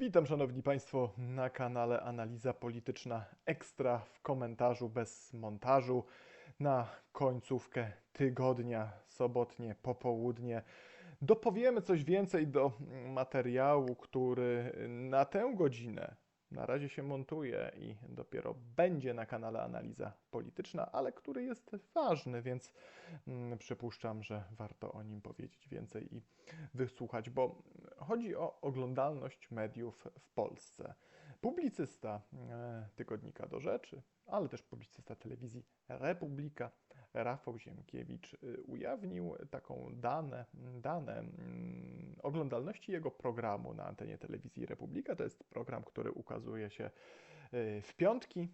Witam Szanowni Państwo na kanale Analiza Polityczna Ekstra w komentarzu bez montażu na końcówkę tygodnia, sobotnie popołudnie. Dopowiemy coś więcej do materiału, który na tę godzinę na razie się montuje i dopiero będzie na kanale Analiza Polityczna, ale który jest ważny, więc mm, przypuszczam, że warto o nim powiedzieć więcej i wysłuchać, bo chodzi o oglądalność mediów w Polsce. Publicysta e, tygodnika do rzeczy, ale też publicysta telewizji Republika, Rafał Ziemkiewicz y, ujawnił taką dane, dane mm, oglądalności jego programu na antenie telewizji Republika. To jest program, który ukazuje się y, w piątki,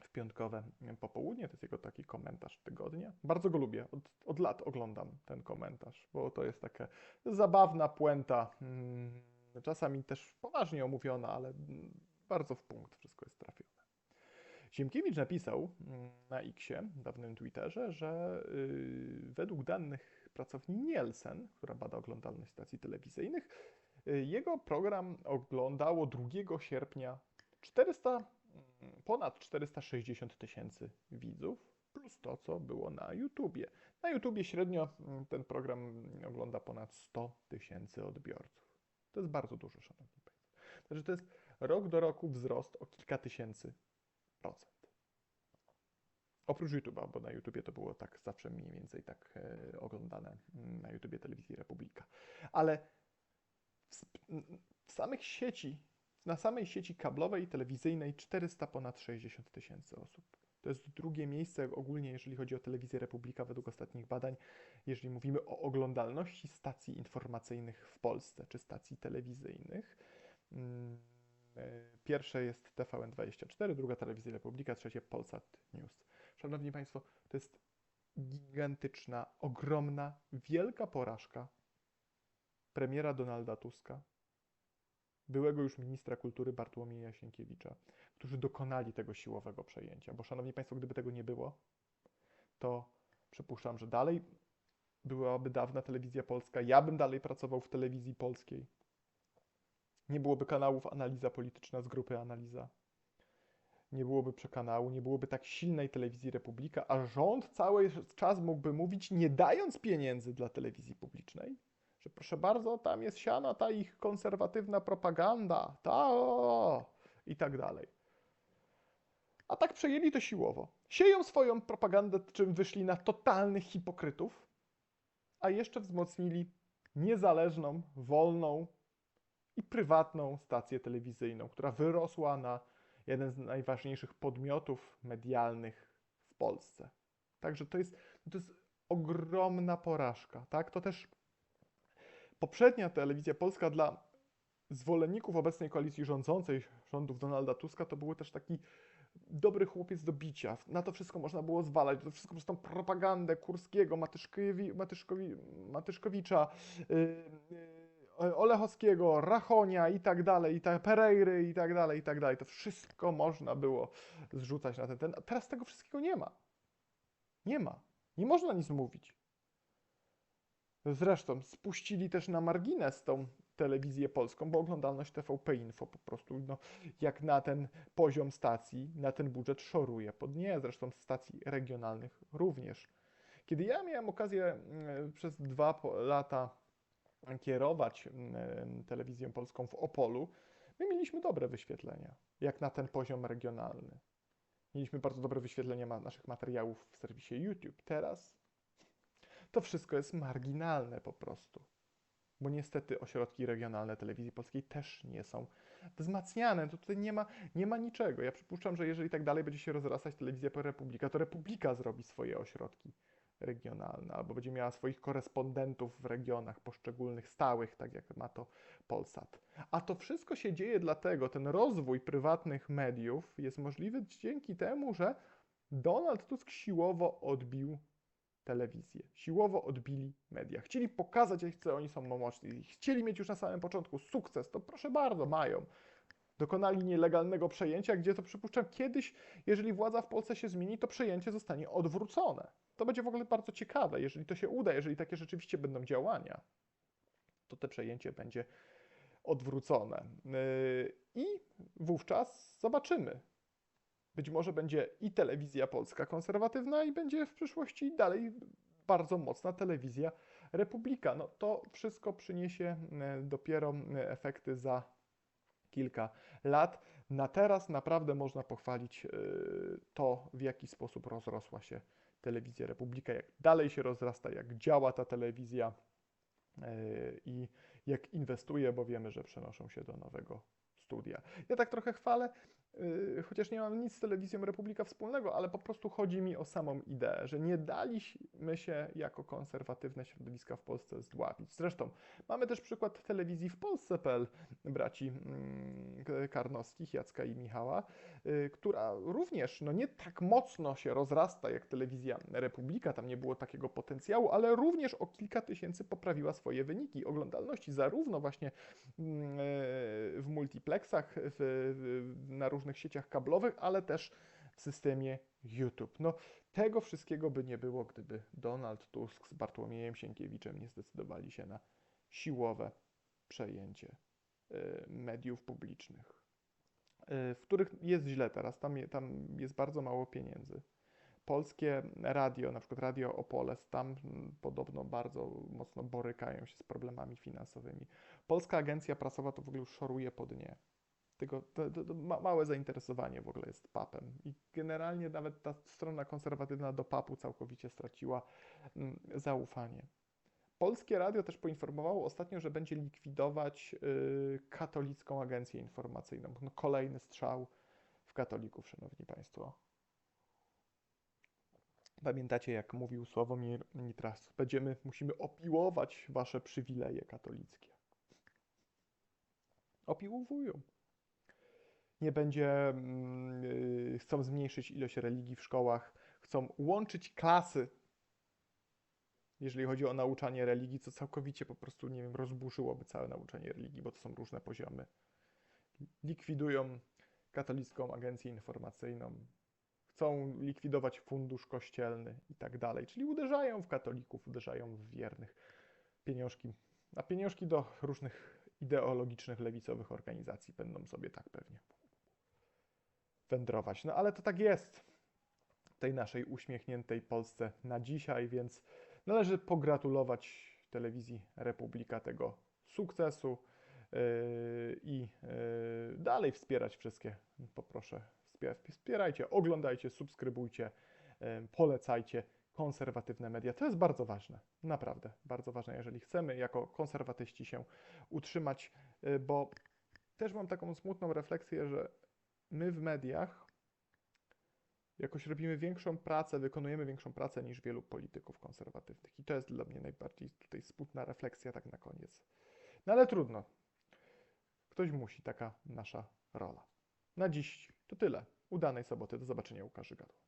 w piątkowe popołudnie. To jest jego taki komentarz tygodnia. Bardzo go lubię. Od, od lat oglądam ten komentarz, bo to jest taka zabawna puenta, mm, czasami też poważnie omówiona, ale bardzo w punkt. Ziemkiewicz napisał mm, na Xie, dawnym Twitterze, że yy, według danych pracowni Nielsen, która bada oglądalność stacji telewizyjnych, yy, jego program oglądało 2 sierpnia 400, yy, ponad 460 tysięcy widzów, plus to, co było na YouTubie. Na YouTubie średnio mm, ten program ogląda ponad 100 tysięcy odbiorców. To jest bardzo dużo, szanowni państwo. Także to jest rok do roku wzrost o kilka tysięcy Oprócz YouTube'a, bo na YouTubie to było tak zawsze mniej więcej tak e, oglądane mm, na YouTubie Telewizji Republika. Ale w, w samych sieci, na samej sieci kablowej, telewizyjnej 400 ponad 60 tysięcy osób. To jest drugie miejsce ogólnie, jeżeli chodzi o Telewizję Republika według ostatnich badań, jeżeli mówimy o oglądalności stacji informacyjnych w Polsce, czy stacji telewizyjnych. Mm, e, pierwsze jest TVN24, druga Telewizja Republika, trzecie Polsat News. Szanowni Państwo, to jest gigantyczna, ogromna, wielka porażka premiera Donalda Tuska, byłego już ministra kultury Bartłomieja Sienkiewicza, którzy dokonali tego siłowego przejęcia. Bo, Szanowni Państwo, gdyby tego nie było, to przypuszczam, że dalej byłaby dawna telewizja polska, ja bym dalej pracował w telewizji polskiej. Nie byłoby kanałów Analiza Polityczna z grupy Analiza nie byłoby przekanału, nie byłoby tak silnej telewizji Republika, a rząd cały czas mógłby mówić, nie dając pieniędzy dla telewizji publicznej, że proszę bardzo, tam jest siana ta ich konserwatywna propaganda, ta o, i tak dalej. A tak przejęli to siłowo. Sieją swoją propagandę, czym wyszli na totalnych hipokrytów, a jeszcze wzmocnili niezależną, wolną i prywatną stację telewizyjną, która wyrosła na jeden z najważniejszych podmiotów medialnych w Polsce. Także to jest, to jest ogromna porażka. Tak? To też poprzednia telewizja polska dla zwolenników obecnej koalicji rządzącej, rządów Donalda Tuska, to był też taki dobry chłopiec do bicia. Na to wszystko można było zwalać, to wszystko przez tą propagandę Kurskiego, Matyszkowi, Matyszkowi, Matyszkowicza, yy, yy, Olechowskiego, Rachonia i tak dalej, i tak, Pereiry i tak dalej, i tak dalej. To wszystko można było zrzucać na ten, ten. A teraz tego wszystkiego nie ma. Nie ma. Nie można nic mówić. Zresztą spuścili też na margines tą telewizję polską, bo oglądalność TVP Info po prostu no, jak na ten poziom stacji, na ten budżet szoruje pod nie. Zresztą stacji regionalnych również. Kiedy ja miałem okazję mm, przez dwa lata kierować telewizją polską w Opolu, my mieliśmy dobre wyświetlenia, jak na ten poziom regionalny. Mieliśmy bardzo dobre wyświetlenia naszych materiałów w serwisie YouTube. Teraz to wszystko jest marginalne po prostu. Bo niestety ośrodki regionalne telewizji polskiej też nie są wzmacniane. To tutaj nie ma, nie ma niczego. Ja przypuszczam, że jeżeli tak dalej będzie się rozrastać telewizja Republika, to Republika zrobi swoje ośrodki regionalna, albo będzie miała swoich korespondentów w regionach poszczególnych, stałych, tak jak ma to Polsat. A to wszystko się dzieje dlatego, ten rozwój prywatnych mediów jest możliwy dzięki temu, że Donald Tusk siłowo odbił telewizję. Siłowo odbili media. Chcieli pokazać, jak oni są mocni. Chcieli mieć już na samym początku sukces. To proszę bardzo, mają. Dokonali nielegalnego przejęcia, gdzie to przypuszczam kiedyś, jeżeli władza w Polsce się zmieni, to przejęcie zostanie odwrócone. To będzie w ogóle bardzo ciekawe, jeżeli to się uda, jeżeli takie rzeczywiście będą działania, to te przejęcie będzie odwrócone. Yy, I wówczas zobaczymy. Być może będzie i telewizja polska konserwatywna, i będzie w przyszłości dalej bardzo mocna telewizja Republika. No to wszystko przyniesie e, dopiero e, efekty za kilka lat. Na teraz naprawdę można pochwalić e, to, w jaki sposób rozrosła się telewizja Republika, jak dalej się rozrasta, jak działa ta telewizja i jak inwestuje, bo wiemy, że przenoszą się do nowego studia. Ja tak trochę chwalę, yy, chociaż nie mam nic z telewizją Republika wspólnego, ale po prostu chodzi mi o samą ideę, że nie daliśmy się jako konserwatywne środowiska w Polsce zdłapić. Zresztą mamy też przykład telewizji w Polsce.pl braci yy, Karnowskich, Jacka i Michała, yy, która również no, nie tak mocno się rozrasta jak telewizja Republika, tam nie było takiego potencjału, ale również o kilka tysięcy poprawiła swoje wyniki oglądalności, zarówno właśnie mm, w w, na różnych sieciach kablowych, ale też w systemie YouTube. No, tego wszystkiego by nie było, gdyby Donald Tusk z Bartłomiejem Sienkiewiczem nie zdecydowali się na siłowe przejęcie y, mediów publicznych, y, w których jest źle teraz, tam, tam jest bardzo mało pieniędzy. Polskie radio, na przykład Radio Opoles, tam podobno bardzo mocno borykają się z problemami finansowymi. Polska Agencja Prasowa to w ogóle już szoruje po dnie. Tylko to, to, to małe zainteresowanie w ogóle jest papem. I generalnie nawet ta strona konserwatywna do papu całkowicie straciła mm, zaufanie. Polskie Radio też poinformowało ostatnio, że będzie likwidować y, katolicką agencję informacyjną. No, kolejny strzał w katolików, szanowni państwo. Pamiętacie, jak mówił Sławomir Nitras, będziemy, musimy opiłować wasze przywileje katolickie. Opiłowują. Nie będzie, yy, chcą zmniejszyć ilość religii w szkołach, chcą łączyć klasy, jeżeli chodzi o nauczanie religii, co całkowicie po prostu, nie wiem, rozburzyłoby całe nauczanie religii, bo to są różne poziomy. Likwidują katolicką agencję informacyjną, chcą likwidować fundusz kościelny i tak dalej. Czyli uderzają w katolików, uderzają w wiernych. Pieniążki, a pieniążki do różnych ideologicznych, lewicowych organizacji będą sobie tak pewnie wędrować. No ale to tak jest w tej naszej uśmiechniętej Polsce na dzisiaj, więc należy pogratulować telewizji Republika tego sukcesu yy, i yy, dalej wspierać wszystkie, poproszę, wspierajcie, oglądajcie, subskrybujcie, polecajcie konserwatywne media. To jest bardzo ważne, naprawdę bardzo ważne, jeżeli chcemy jako konserwatyści się utrzymać, y, bo też mam taką smutną refleksję, że my w mediach jakoś robimy większą pracę, wykonujemy większą pracę niż wielu polityków konserwatywnych. I to jest dla mnie najbardziej tutaj smutna refleksja tak na koniec. No ale trudno. Ktoś musi, taka nasza rola. Na dziś to tyle. Udanej soboty. Do zobaczenia u Karzy Gadło.